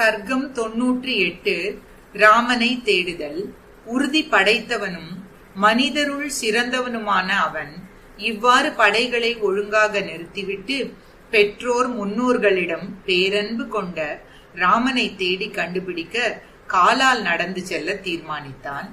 சர்க்கம் தொன்னூற்றி எட்டு ராமனை தேடுதல். உறுதி படைத்தவனும் மனிதருள் சிறந்தவனுமான அவன் இவ்வாறு படைகளை ஒழுங்காக நிறுத்திவிட்டு பெற்றோர் முன்னோர்களிடம் பேரன்பு கொண்ட ராமனை தேடி கண்டுபிடிக்க காலால் நடந்து செல்ல தீர்மானித்தான்.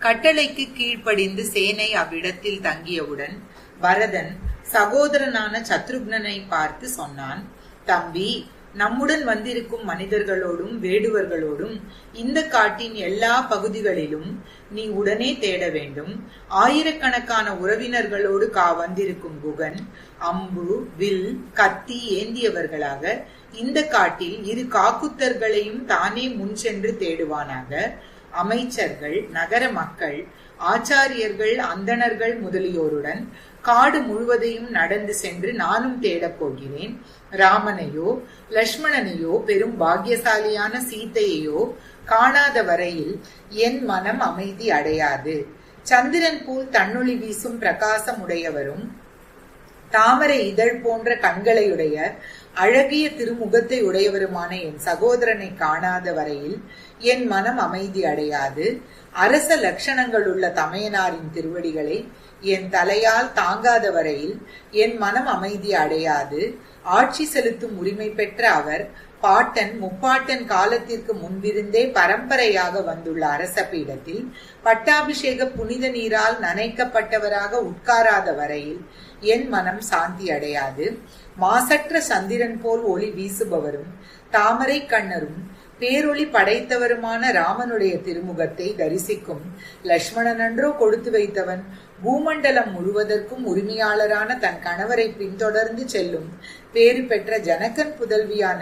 கட்டளைக்கு கீழ்ப்படிந்து சேனை அவ்விடத்தில் தங்கியவுடன் பரதன் சகோதரனான சத்ருக்னனை பார்த்து சொன்னான் தம்பி நம்முடன் வந்திருக்கும் மனிதர்களோடும் வேடுவர்களோடும் இந்த காட்டின் எல்லா பகுதிகளிலும் நீ உடனே தேட வேண்டும். ஆயிரக்கணக்கான உறவினர்களோடு கா வந்திருக்கும் குகன் அம்பு வில் கத்தி ஏந்தியவர்களாக இந்த காட்டில் இரு காக்குத்தர்களையும் தானே முன் சென்று தேடுவானாக. அமைச்சர்கள் நகர மக்கள் ஆச்சாரியர்கள் அந்தணர்கள் முதலியோருடன் காடு முழுவதையும் நடந்து சென்று நானும் தேடப் போகிறேன். ராமனையோ லக்ஷ்மணனையோ பெரும் பாக்கியசாலியான சீத்தையோ காணாத வரையில் என் மனம் அமைதி அடையாது. சந்திரன் போல் தன்னொளி வீசும் பிரகாசம் உடையவரும் தாமரை இதழ் போன்ற கண்களையுடைய அழகிய திருமுகத்தை உடையவருமான என் சகோதரனை காணாத வரையில் என் மனம் அமைதி அடையாது. அரச லட்சணங்கள் உள்ள தமையனாரின் திருவடிகளை என் தலையால் தாங்காத வரையில் என் மனம் அமைதி அடையாது. ஆட்சி செலுத்தும் உரிமை பெற்ற அவர் பாட்டன் முப்பாட்டன் காலத்திற்கு முன்பிருந்தே பரம்பரையாக வந்துள்ள அரச பீடத்தில் பட்டாபிஷேக புனித நீரால் நனைக்கப்பட்டவராக உட்காராத வரையில் என் மனம் சாந்தி அடையாது. மாசற்ற சந்திரன் போல் ஒளி வீசுபவரும் தாமரை கண்ணரும் பேரொளி படைத்தவருமான ராமனுடைய திருமுகத்தை தரிசிக்கும் லக்ஷ்மணனன்றோ கொடுத்து வைத்தவன் பூமண்டலம் முழுவதற்கும் உரிமையாளரான தன் கணவரை பின்தொடர்ந்து செல்லும் பேறு பெற்ற ஜனகன் புதல்வியான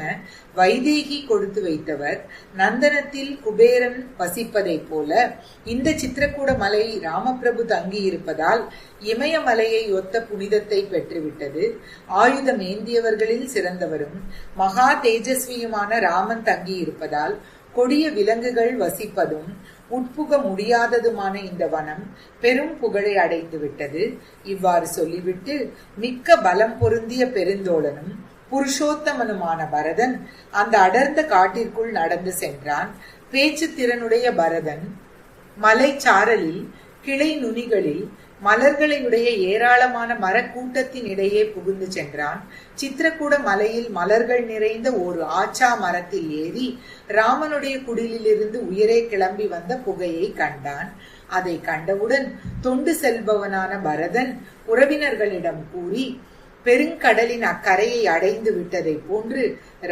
வைதேகி கொடுத்து வைத்தவர் நந்தனத்தில் குபேரன் வசிப்பதைப் போல இந்த சித்திரக்கூட மலை ராமபிரபு தங்கியிருப்பதால் இமயமலையை ஒத்த புனிதத்தை பெற்றுவிட்டது. ஆயுதம் ஏந்தியவர்களில் சிறந்தவரும் மகா தேஜஸ்வியுமான ராமன் தங்கியிருப்பதால் கொடிய விலங்குகள் வசிப்பதும் உட்புக முடியாததுமான இந்த வனம் பெரும் புகழை அடைந்து விட்டது இவ்வாறு சொல்லிவிட்டு மிக்க பலம் பொருந்திய பெருந்தோழனும் புருஷோத்தமனுமான பரதன் அந்த அடர்ந்த காட்டிற்குள் நடந்து சென்றான். பேச்சு திறனுடைய பரதன் மலைச்சாரலில் கிளை நுனிகளில் மலர்களையுடைய ஏராளமான மரக்கூட்டத்தின் இடையே புகுந்து சென்றான். சித்திரக்கூட மலையில் மலர்கள் நிறைந்த ஒரு ஆச்சா மரத்தில் ஏறி ராமனுடைய குடிலிலிருந்து உயரே கிளம்பி வந்த புகையை கண்டான். அதை கண்டவுடன் தொண்டு செல்பவனான பரதன் உறவினர்களிடம் கூறி பெருங்கடலின் அக்கரையை அடைந்து விட்டதை போன்று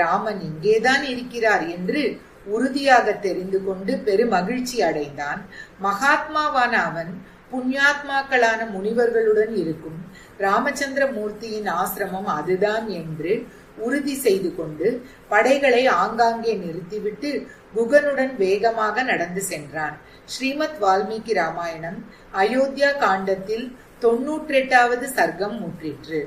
ராமன் இங்கேதான் இருக்கிறார் என்று உறுதியாக தெரிந்து கொண்டு பெருமகிழ்ச்சி அடைந்தான். மகாத்மாவான அவன் புண்ணியாத்மாக்களான முனிவர்களுடன் இருக்கும் ராமச்சந்திர மூர்த்தியின் ஆசிரமம் அதுதான் என்று உறுதி செய்து கொண்டு படைகளை ஆங்காங்கே நிறுத்திவிட்டு குகனுடன் வேகமாக நடந்து சென்றான். ஸ்ரீமத் வால்மீகி ராமாயணம் அயோத்தியா காண்டத்தில் தொன்னூற்றெட்டாவது சர்க்கம் முற்றிற்று.